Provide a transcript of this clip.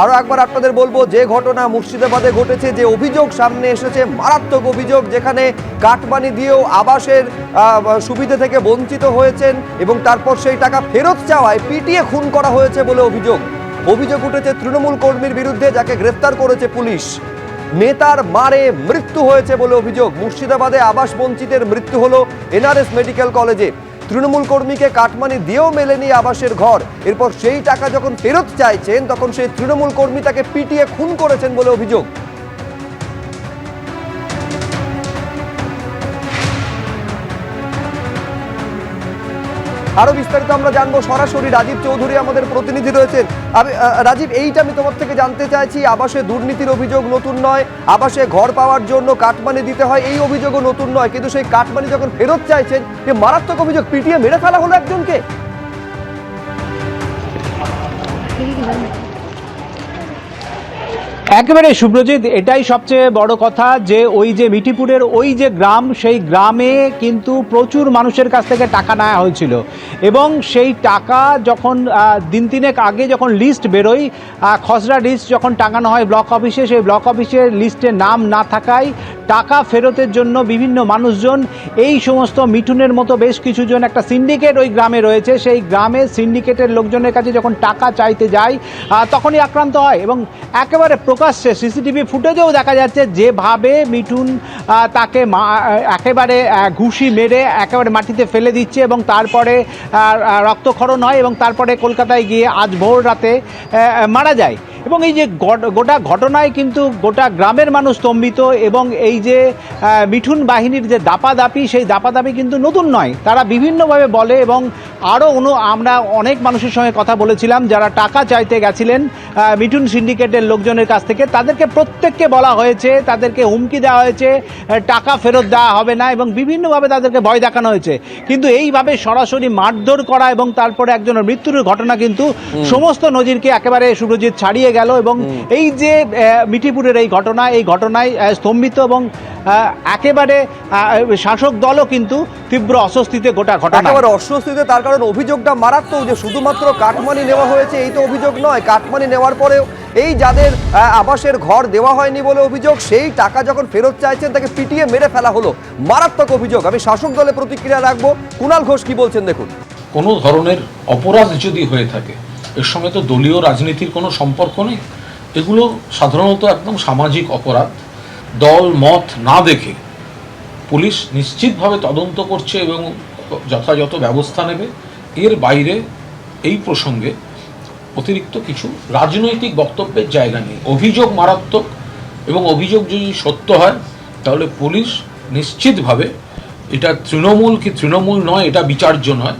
আরও একবার আপনাদের বলব, যে ঘটনা মুর্শিদাবাদে ঘটেছে, যে অভিযোগ সামনে এসেছে, মারাত্মক অভিযোগ, যেখানে কাটমানি দিয়েও আবাসের সুবিধে থেকে বঞ্চিত হয়েছেন এবং তারপর সেই টাকা ফেরত চাওয়ায় পিটিয়ে খুন করা হয়েছে বলে অভিযোগ। অভিযোগ উঠেছে তৃণমূল কর্মীর বিরুদ্ধে, যাকে গ্রেফতার করেছে পুলিশ। নেতার মারে মৃত্যু হয়েছে বলে অভিযোগ। মুর্শিদাবাদে আবাস বঞ্চিতের মৃত্যু হলো এনআরএস মেডিকেল কলেজে। তৃণমূল কর্মীকে কাটমানি দিয়েও মেলেনি আবাসের ঘর। এরপর সেই টাকা যখন ফেরত চাইছেন, তখন সেই তৃণমূল কর্মী তাকে পিটিয়ে খুন করেছেন বলে অভিযোগ। আরও বিস্তারিত আমরা জানব। সরাসরি রাজীব চৌধুরী আমাদের প্রতিনিধি রয়েছেন। আমি রাজীব, এইটা আমি তোমার থেকে জানতে চাইছি, আবাসে দুর্নীতির অভিযোগ নতুন নয়, আবাসে ঘর পাওয়ার জন্য কাটমানি দিতে হয়, এই অভিযোগও নতুন নয়, কিন্তু সেই কাটমানি যখন ফেরত চাইছেন, যে মারাত্মক অভিযোগ, পিটিয়ে মেরে ফেলা হলো একজনকে? একেবারে সুব্রজিৎ, এটাই সবচেয়ে বড় কথা যে ওই যে মিঠিপুরের ওই যে গ্রাম, সেই গ্রামে কিন্তু প্রচুর মানুষের কাছ থেকে টাকা নেওয়া হয়েছিল। এবং সেই টাকা যখন দিন তিনেক আগে যখন লিস্ট বেরোয় খসড়া লিস্ট যখন টাঙানো হয় ব্লক অফিসে সেই ব্লক অফিসের লিস্টে নাম না থাকায় টাকা ফেরতের জন্য বিভিন্ন মানুষজন, এই সমস্ত মিঠুনের মতো বেশ কিছুজন একটা সিন্ডিকেট ওই গ্রামে রয়েছে। সেই গ্রামে সিন্ডিকেটের লোকজনের কাছে যখন টাকা চাইতে যায় তখনই আক্রান্ত হয় এবং একেবারে প্রকাশ্যে সিসিটিভি ফুটেজেও দেখা যাচ্ছে যেভাবে মিঠুন তাকে একেবারে ঘুষি মেরে একেবারে মাটিতে ফেলে দিচ্ছে এবং তারপরে রক্তক্ষরণ হয় এবং তারপরে কলকাতায় গিয়ে আজ ভোর রাতে মারা যায়। এবং এই যে গোটা ঘটনায় কিন্তু গোটা গ্রামের মানুষ স্তম্ভিত এবং এই যে মিঠুন বাহিনীর যে দাপাদাপি সেই দাপাদাপি কিন্তু নতুন নয়। তারা বিভিন্নভাবে বলে এবং আরও অনু আমরা অনেক মানুষের সঙ্গে কথা বলেছিলাম যারা টাকা চাইতে গেছিলেন মিঠুন সিন্ডিকেটের লোকজনের কাছ থেকে। তাদেরকে প্রত্যেককে বলা হয়েছে তাদেরকে হুমকি দেওয়া হয়েছে টাকা ফেরত দেওয়া হবে না এবং বিভিন্নভাবে তাদেরকে ভয় দেখানো হয়েছে। কিন্তু এইভাবে সরাসরি মারধর করা এবং তারপরে একজনের মৃত্যুর ঘটনা কিন্তু সমস্ত নজিরকে একেবারে সুরজিৎ ছাড়িয়ে গেল এবং এই যে আহ, মিঠিপুরের এই ঘটনা এই ঘটনায় স্তম্ভিত এবং একেবারে শাসক দলও কিন্তু তীব্র অস্বস্তিতে গোটা ঘটনা। একেবারে অস্বস্তিতে তার কারণ অভিযোগটা মারাত্মক যে শুধুমাত্র কাটমানি নেওয়া হয়েছে এই তো অভিযোগ নয়। কাটমানি নেওয়ার পরেও এই যাদের আবাসের ঘর দেওয়া হয়নি বলে অভিযোগ সেই টাকা যখন ফেরত চাইছেন তাকে পিটিয়ে মেরে ফেলা হলো। মারাত্মক অভিযোগ। আমি শাসক দলে প্রতিক্রিয়া রাখব। কুণাল ঘোষ কি বলছেন দেখুন। কোনো ধরনের অপরাধ যদি হয়ে থাকে এর সঙ্গে তো দলীয় রাজনীতির কোনো সম্পর্ক নেই। এগুলো সাধারণত একদম সামাজিক অপরাধ। দল, মত না দেখে পুলিশ নিশ্চিতভাবে তদন্ত করছে এবং যথাযথ ব্যবস্থা নেবে। এর বাইরে এই প্রসঙ্গে অতিরিক্ত কিছু রাজনৈতিক বক্তব্যের জায়গা নেই। অভিযোগ মারাত্মক এবং অভিযোগ যদি সত্য হয়, তাহলে পুলিশ নিশ্চিতভাবে এটা তৃণমূল কি তৃণমূল নয়, এটা বিচার্য নয়।